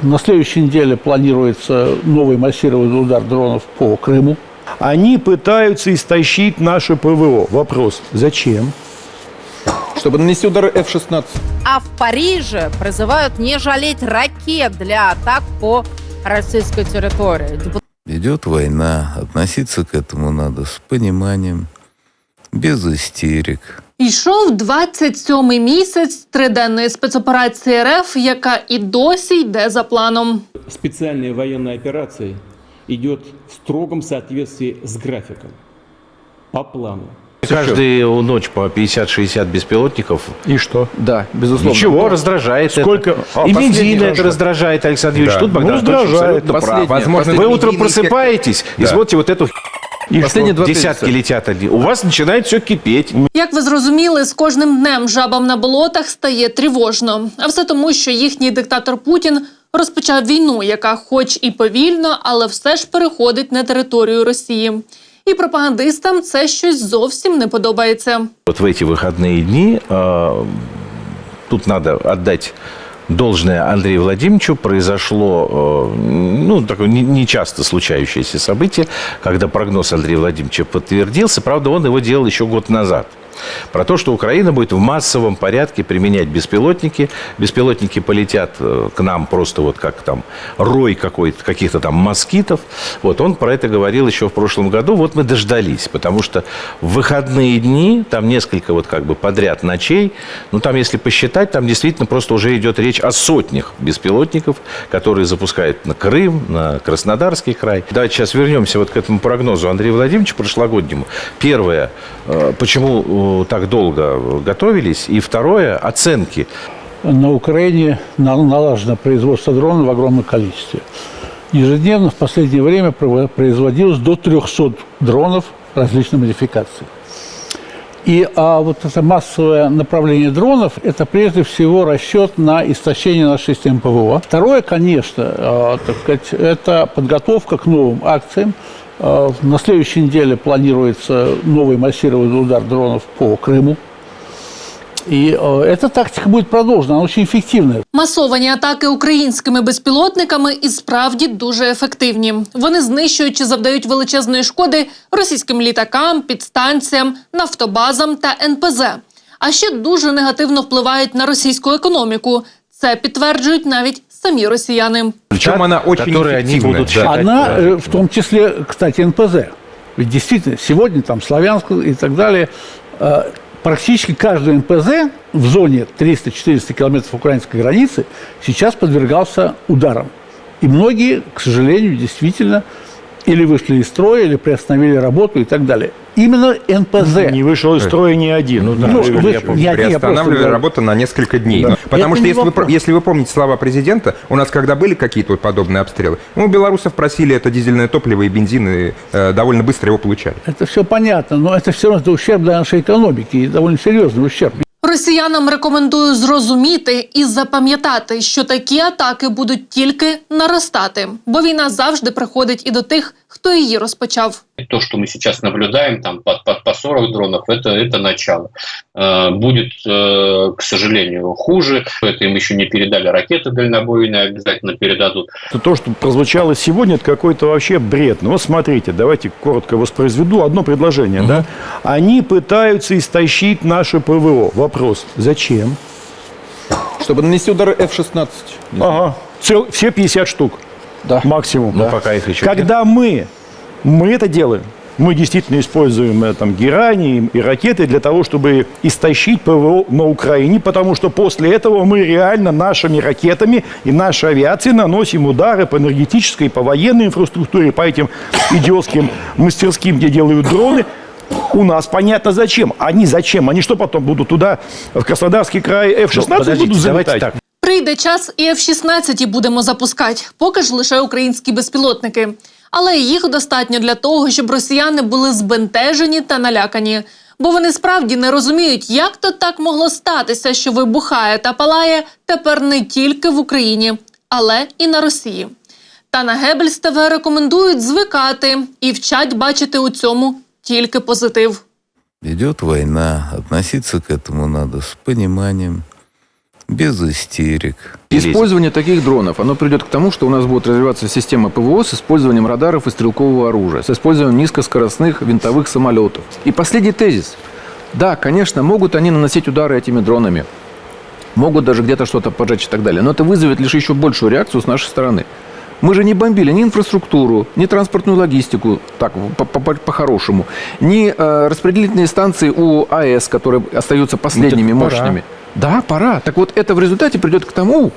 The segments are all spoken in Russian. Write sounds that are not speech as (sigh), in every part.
На следующей неделе планируется новый массированный удар дронов по Крыму. Они пытаются истощить наше ПВО. Вопрос, зачем? Чтобы нанести удары F-16. А в Париже призывают не жалеть ракет для атак по российской территории. Идет война, относиться к этому надо с пониманием, без истерик. Йшов 27-й місяць триденної спецоперації РФ, яка і досі йде за планом. специальная военная операция идет в строгом соответствии с графиком, по плану. Каждую ночь по 50-60 беспилотников. И что? Да, безусловно. Ничего, раздражает Сколько? это. А, И последний медийно это хорошо. раздражает, Александр Юрьевич. Да. Тут Богдан Ну, Анатольевич раздражает. абсолютно прав. Последнее, Возможно, последнее. Вы утром Медийные просыпаетесь и Да. смотрите вот эту И Последние два десятки тезиса. летят одни. У вас начинает все кипеть. Як ви зрозуміли, з кожним днем жабам на болотах стає тривожно. А все тому, що їхній диктатор Путін розпочав війну, яка, хоч і повільно, але все ж переходить на територію Росії. І пропагандистам це щось зовсім не подобається. Вот в эти выходные дни э, тут надо отдать должное Андрею Владимировичу. Произошло, э, ну, такое не- нечасто случающееся событие, когда прогноз Андрея Владимировича подтвердился. Правда, он его делал еще год назад. Про то, что Украина будет в массовом порядке применять беспилотники. Беспилотники полетят э, к нам просто вот как там рой какой-то, каких-то там москитов. Вот он про это говорил еще в прошлом году. Вот мы дождались, потому что в выходные дни, там несколько вот как бы подряд ночей, ну там если посчитать, там действительно просто уже идет речь о сотнях беспилотников, которые запускают на Крым, на Краснодарский край. Давайте сейчас вернемся вот к этому прогнозу Андрея Владимировича прошлогоднему. Первое, почему э, так долго готовились, и второе, оценки. На Украине на- налажено производство дронов в огромном количестве. Ежедневно в последнее время производилось до 300 дронов различной модификации. И а вот это массовое направление дронов – это прежде всего расчет на истощение нашей системы ПВО. Второе, конечно, э, так сказать, это подготовка к новым акциям. Э, на следующей неделе планируется новый массированный удар дронов по Крыму. И э, эта тактика будет продолжена, она очень эффективная. Масовані атаки українськими безпілотниками і справді дуже ефективні. Вони знищують чи завдають величезної шкоди російським літакам, підстанціям, нафтобазам та НПЗ. А ще дуже негативно впливають на російську економіку. Це підтверджують навіть самі росіяни. Причем она очень они эффективная, будут да. считать. Она, э, в том числе, кстати, НПЗ. Ведь действительно, сегодня там Славянск и так далее, э, практически каждый НПЗ в зоне 300-400 километров украинской границы сейчас подвергался ударам. И многие, к сожалению, действительно или вышли из строя, или приостановили работу и так далее. Именно НПЗ. Не вышел из строя ни один. Ну, да, Ну, я вы- помню. я- я просто приостанавливали говорю. работу на несколько дней. Да. Потому Это что не если вы, вопрос. если вы помните слова президента, у нас когда были какие-то вот подобные обстрелы, мы у белорусов просили это дизельное топливо и бензин, и э, довольно быстро его получали. Это все понятно, но это все равно это ущерб для нашей экономики, и довольно серьезный ущерб. Росіянам рекомендую зрозуміти і запам'ятати, що такі атаки будуть тільки наростати, бо війна завжди приходить і до тих, хто її розпочав. то, что мы сейчас наблюдаем, там по, по, по 40 дронов, это, это начало. Э, Будет, э, к сожалению, хуже. Это им еще не передали ракеты дальнобойные, обязательно передадут. То, что прозвучало сегодня, это какой-то вообще бред. Ну вот смотрите, давайте коротко воспроизведу одно предложение. Да? Они пытаются истощить наше ПВО. Вопрос, зачем? Чтобы нанести удары F-16. Ага, цел- все 50 штук Да. максимум. Ну, пока их еще нет. Когда мы, мы это делаем, мы действительно используем э, там герани и ракеты для того, чтобы истощить ПВО на Украине, потому что после этого мы реально нашими ракетами и нашей авиацией наносим удары по энергетической, по военной инфраструктуре, по этим идиотским мастерским, где делают дроны. У нас понятно зачем. Они зачем? Они что потом будут туда, в Краснодарский край F-16 Ну, подождите, будут давайте залетать? так. Прийде час і F-16 будемо запускати, поки ж лише українські безпілотники. Але їх достатньо для того, щоб росіяни були збентежені та налякані. Бо вони справді не розуміють, як то так могло статися, що вибухає та палає тепер не тільки в Україні, але і на Росії. Та на Гебельс ТВ рекомендують звикати і вчать бачити у цьому тільки позитив. Идет война, относиться к этому надо с пониманием, без истерик. Использование таких дронов, оно придет к тому, что у нас будет развиваться система ПВО с использованием радаров и стрелкового оружия, с использованием низкоскоростных винтовых самолетов. И последний тезис. Да, конечно, могут они наносить удары этими дронами, могут даже где-то что-то поджечь и так далее, но это вызовет лишь еще большую реакцию с нашей стороны. Мы же не бомбили ни инфраструктуру, ни транспортную логистику, так, по- по- по- по-хорошему, ни э, распределительные станции у АЭС, которые остаются последними Ну, пора. Да, пора. Так вот, это в результате придет к тому,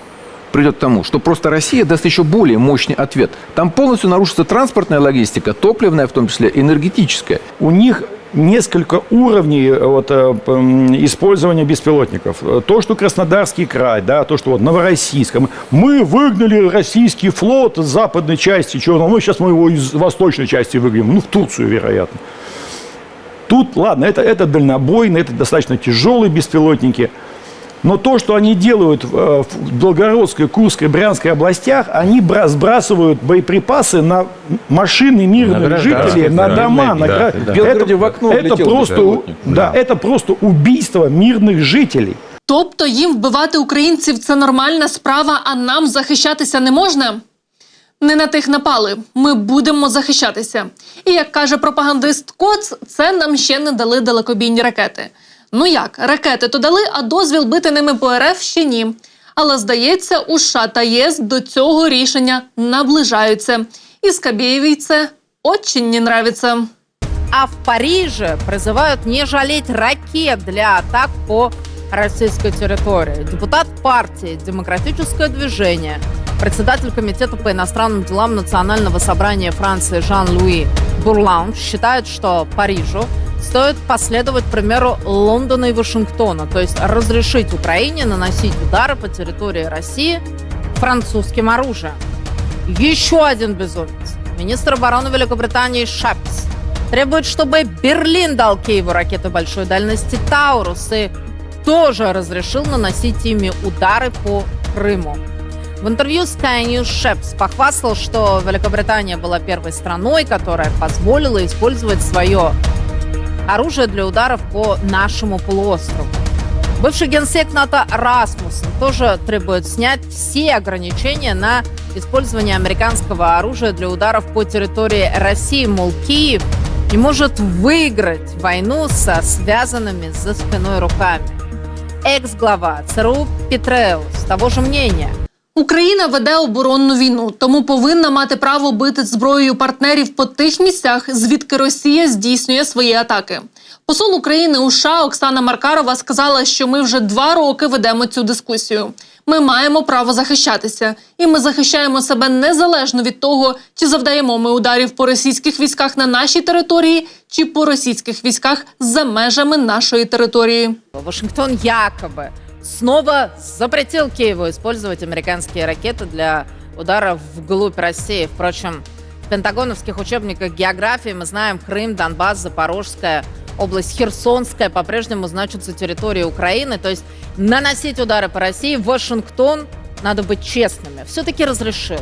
придет к тому, что просто Россия даст еще более мощный ответ. Там полностью нарушится транспортная логистика, топливная в том числе, энергетическая. У них несколько уровней э, вот, э, использования беспилотников. То, что Краснодарский край, да, то, что вот Новороссийск. Мы выгнали российский флот из западной части Черного моря, сейчас мы его из восточной части выгоним, ну, в Турцию, вероятно. Тут, ладно, это, это дальнобойные, это достаточно тяжелые беспилотники. Но то, что они делают э, в Белгородской, Курской, Брянской областях, они бра- сбрасывают боеприпасы на машины мирных гражданских, жителей, на да. дома, на Да, гра- да. В Белгороде в окно это влетел просто, беспилотник. да, это просто убийство мирных жителей. Тобто їм вбивати українців це нормальна справа, а нам захищатися не можна? Не на тих напали. Ми будемо захищатися. І як каже пропагандист Коц, це нам ще не дали далекобійні ракети. Ну як, ракети то дали, а дозвіл бити ними по РФ ще ні. Але здається, у США та ЄС до цього рішення наближаються. І Скабєєвій це очень не нравиться. А в Париже призывают не жалеть ракет для атак по российской территории. Депутат партии «Демократическое движение», председатель Комитета по иностранным делам Национального собрания Франции Жан-Луи Бурлаун считает, что Парижу стоит последовать примеру Лондона и Вашингтона, то есть разрешить Украине наносить удары по территории России французским оружием. Еще один безумец. Министр обороны Великобритании Шапс требует, чтобы Берлин дал Киеву ракеты большой дальности «Таурус» и тоже разрешил наносить ими удары по Крыму. В интервью Sky News Шепс похвастал, что Великобритания была первой страной, которая позволила использовать свое оружие для ударов по нашему полуострову. Бывший генсек НАТО Расмуссен тоже требует снять все ограничения на использование американского оружия для ударов по территории России. Мол, Киев не может выиграть войну со связанными за спиной руками. Екс-глава ЦРУ Петреус того же мнения. Україна веде оборонну війну, тому повинна мати право бити зброєю партнерів по тих місцях, звідки Росія здійснює свої атаки. Посол України у США Оксана Маркарова сказала, що ми вже два роки ведемо цю дискусію. Ми маємо право захищатися, і ми захищаємо себе незалежно від того, чи завдаємо ми ударів по російських військах на нашій території, чи по російських військах за межами нашої території. Вашингтон якобы снова запретил Киеву использовать американские ракеты для ударов вглубь России. Впрочем, в пентагоновских учебниках географии мы знаем Крым, Донбасс, Запорожская область Херсонская по-прежнему значатся территории Украины. То есть наносить удары по России Вашингтон, надо быть честными, все-таки разрешил.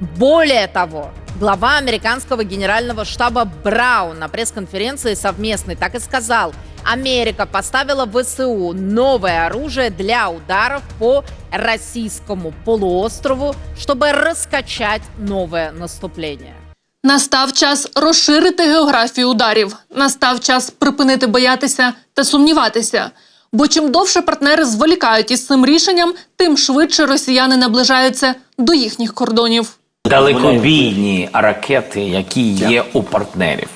Более того, глава американского генерального штаба Браун на пресс-конференции совместной так и сказал, Америка поставила в ВСУ новое оружие для ударов по российскому полуострову, чтобы раскачать новое наступление. Настав час розширити географію ударів. Настав час припинити боятися та сумніватися. Бо чим довше партнери зволікають із цим рішенням, тим швидше росіяни наближаються до їхніх кордонів. Далекобійні ракети, які є у партнерів,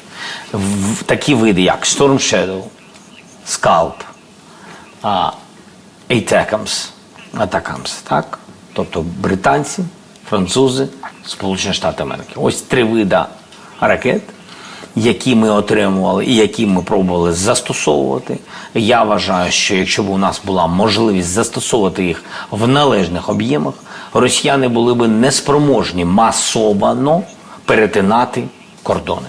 в такі види, як Storm Shadow, Scalp, ATACMS, ATACMS, так? Тобто британці, французи, Сполучені Штати Америки. Ось три види ракет, які ми отримували і які ми пробували застосовувати. Я вважаю, що якщо б у нас була можливість застосовувати їх в належних об'ємах, росіяни були б неспроможні масовано перетинати кордони.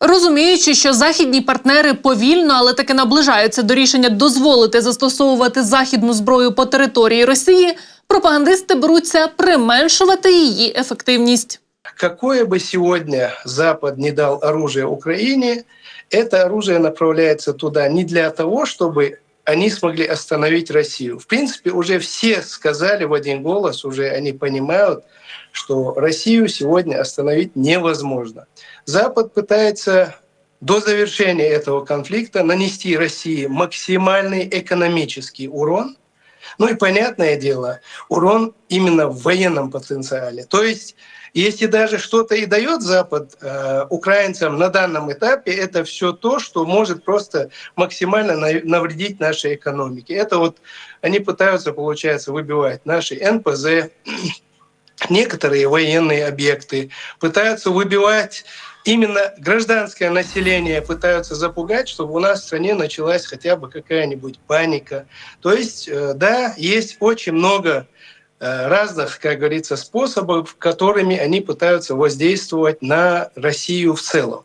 Розуміючи, що західні партнери повільно, але таки наближаються до рішення дозволити застосовувати західну зброю по території Росії, пропагандисти беруться применшувати її ефективність. Какое бы сегодня Запад не дал оружие Украине, это оружие направляется туда не для того, чтобы они смогли остановить Россию. В принципе, уже все сказали в один голос, уже они понимают, что Россию сегодня остановить невозможно. Запад пытается до завершения этого конфликта нанести России максимальный экономический урон, ну и понятное дело, урон именно в военном потенциале. То есть если даже что-то и дает Запад э, украинцам на данном этапе, это все то, что может просто максимально на- навредить нашей экономике. Это вот они пытаются, получается, выбивать наши НПЗ, (clears throat) некоторые военные объекты, пытаются выбивать именно гражданское население, пытаются запугать, чтобы у нас в стране началась хотя бы какая-нибудь паника. То есть, э, да, есть очень много разных, как говорится, способов, которыми они пытаются воздействовать на Россию в целом.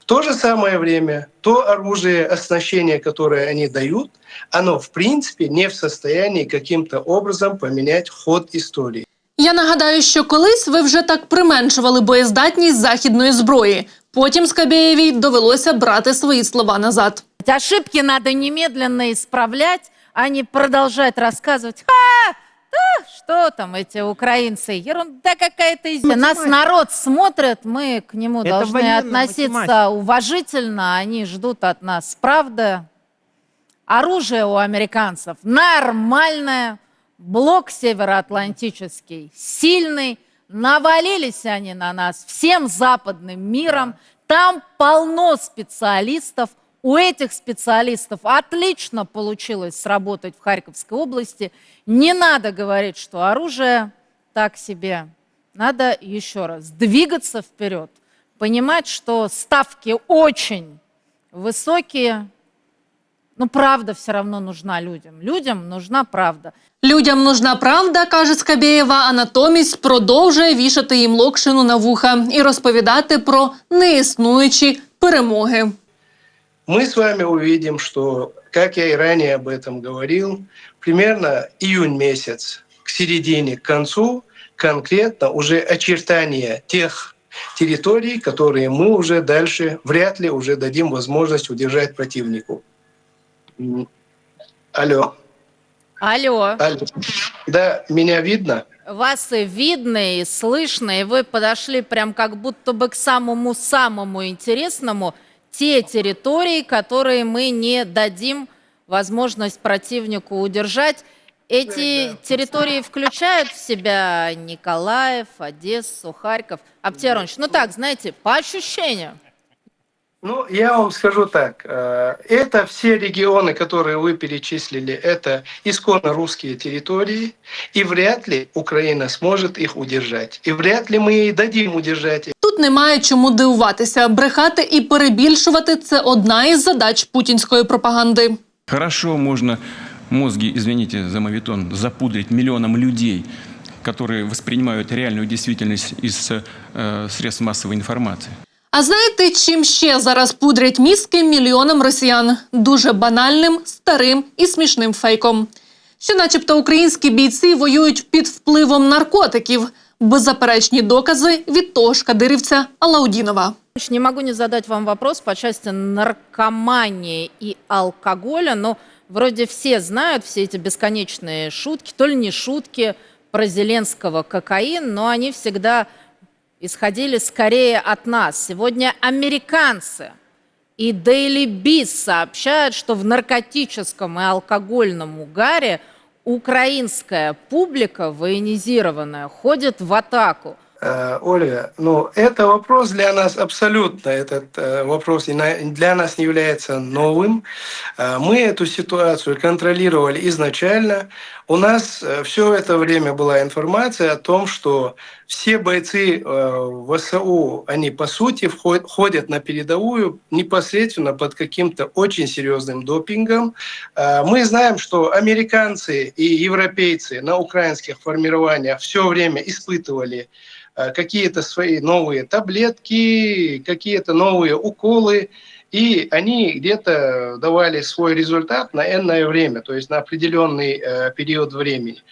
В то же самое время то оружие, оснащение, которое они дают, оно в принципе не в состоянии каким-то образом поменять ход истории. Я нагадаю, що колись ви вже так применшували боєздатність західної зброї. Потім Скабєєвій довелося брати свої слова назад. Ошибки надо немедленно исправлять, а не продолжать рассказывать. Ха! Что там эти украинцы? Ерунда какая-то. из- Нас народ смотрит, мы к нему Это должны относиться математика. уважительно. Они ждут от нас правды. Оружие у американцев нормальное. Блок североатлантический сильный. Навалились они на нас всем западным миром. Там полно специалистов У этих специалистов отлично получилось сработать в Харьковской области. Не надо говорить, что оружие так себе. Надо еще раз двигаться вперед, понимать, что ставки очень высокие, но правда все равно нужна людям. Людям нужна правда. Людям нужна правда, каже Скабєєва, а натомість продовжує вішати їм локшину на вуха і розповідати про неіснуючі перемоги. мы с вами увидим, что, как я и ранее об этом говорил, примерно июнь месяц к середине, к концу, конкретно уже очертания тех территорий, которые мы уже дальше вряд ли уже дадим возможность удержать противнику. Алло. Алло. Алло. Да, меня видно? Вас и видно, и слышно, и вы подошли прям как будто бы к самому-самому интересному. Те территории, которые мы не дадим возможность противнику удержать. Эти территории включают в себя Николаев, Одессу, Харьков. Аптеронович, ну так, знаете, по ощущениям. Ну, я вам скажу так. э, Это все регионы, которые вы перечислили, это исконно русские территории, и вряд ли Украина сможет их удержать. И вряд ли мы ей дадим удержать Тут немає чому дивуватися. Брехати і перебільшувати це одна із задач путінської пропаганди. Хорошо можно мозги, извините за мавитон, запудрить миллионам людей, которые воспринимают реальную действительность из э, средств массовой информации. А знаєте, чим ще зараз пудрять мізки мільйонам росіян? Дуже банальним, старим і смішним фейком. Що, начебто, українські бійці воюють під впливом наркотиків. Беззаперечні докази від того ж кадирівця Алаудінова. Не могу не задать вам вопрос по части наркомании и алкоголя, но вроде все знают все эти бесконечные шутки, то ли не шутки про Зеленского кокаин, но они всегда исходили скорее от нас. Сегодня американцы и Daily Beast сообщают, что в наркотическом и алкогольном угаре украинская публика военизированная ходит в атаку. Э, Ольга, ну, это вопрос для нас абсолютно, этот э, вопрос для нас не является новым. Э, Мы эту ситуацию контролировали изначально. У нас все это время была информация о том, что все бойцы э, ВСУ, они по сути ходят на передовую непосредственно под каким-то очень серьезным допингом. Э, Мы знаем, что американцы и европейцы на украинских формированиях все время испытывали э, какие-то свои новые таблетки, какие-то новые уколы. И они где-то давали свой результат на энное время, то есть на определенный э, период времени.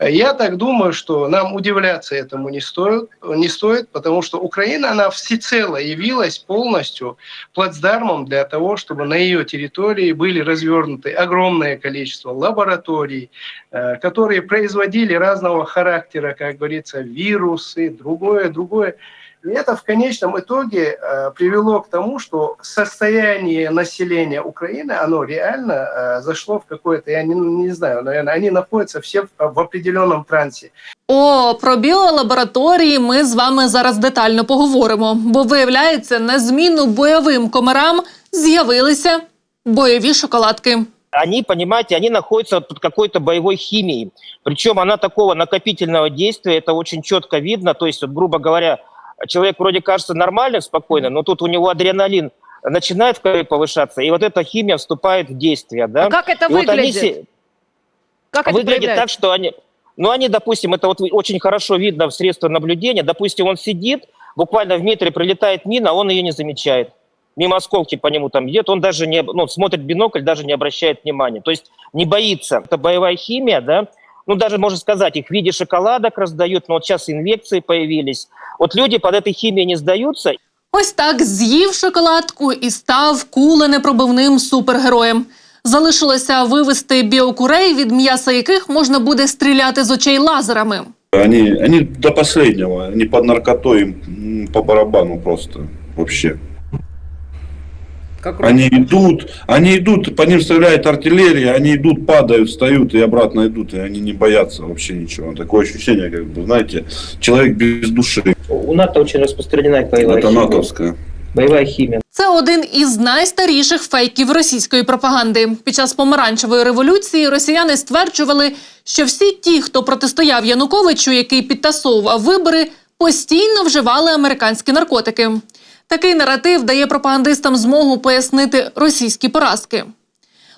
Я так думаю, что нам удивляться этому не стоит, не стоит, потому что Украина, она всецело явилась полностью плацдармом для того, чтобы на ее территории были развернуты огромное количество лабораторий, э, которые производили разного характера, как говорится, вирусы, другое, другое. И это в конечном итоге э, привело к тому, что состояние населения Украины, оно реально э, зашло в какое-то, я не, не знаю, наверное, они находятся все в, в определенном трансе. О, про біолабораторії ми з вами зараз детально поговоримо, бо виявляється, на зміну бойовим комарам з'явилися бойові шоколадки. они, понимаете, они находятся под какой-то боевой химией. Причем она такого накопительного действия, это очень четко видно. То есть, вот, грубо говоря, человек вроде кажется нормальным, спокойно, но тут у него адреналин начинает в крови повышаться, и вот эта химия вступает в действие. Да? А как это И вот они выглядит? Как это выглядит проявляется? так, что они... Ну, они, допустим, это вот очень хорошо видно в средстве наблюдения. Допустим, он сидит, буквально в метре прилетает мина, он ее не замечает. Мимо осколки по нему там идет, он даже не, ну, смотрит бинокль, даже не обращает внимания. То есть не боится. Это боевая химия, да, ну, даже, можно сказать, их в виде шоколадок раздают, но вот сейчас инъекции появились. Вот люди под этой химией не сдаются, Ось так з'їв шоколадку і став куленепробивним супергероєм. Залишилося вивести біокурей, від м'яса яких можна буде стріляти з очей лазерами. Они, они до последнего, они под наркотой, им м, по барабану просто вообще. Они идут, они идут, по ним стреляет артиллерия, они идут, падают, встают и обратно идут, и они не боятся вообще ничего. Такое ощущение, как бы, знаете, человек без души. У НАТО очень распространена Это натовская. Боевая химия. Це один із найстаріших фейків російської пропаганди. Під час помаранчевої революції росіяни стверджували, що всі ті, хто протистояв Януковичу, який підтасовував вибори, постійно вживали американські наркотики. Такий наратив дає пропагандистам змогу пояснити російські поразки.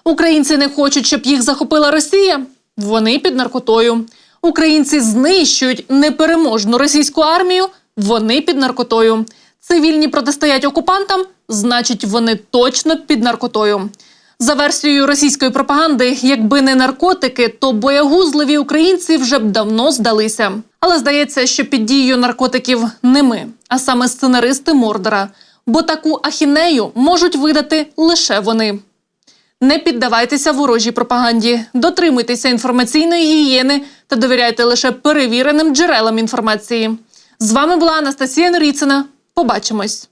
Українці не хочуть, щоб їх захопила Росія. Вони під наркотою. Українці знищують непереможну російську армію. Вони під наркотою. Цивільні протистоять окупантам, значить, вони точно під наркотою. За версією російської пропаганди, якби не наркотики, то боягузливі українці вже б давно здалися. Але здається, що під дією наркотиків не ми, а саме сценаристи Мордора. Бо таку ахінею можуть видати лише вони. Не піддавайтеся ворожій пропаганді, дотримуйтеся інформаційної гігієни та довіряйте лише перевіреним джерелам інформації. З вами була Анастасія Норіцина. Побачимось.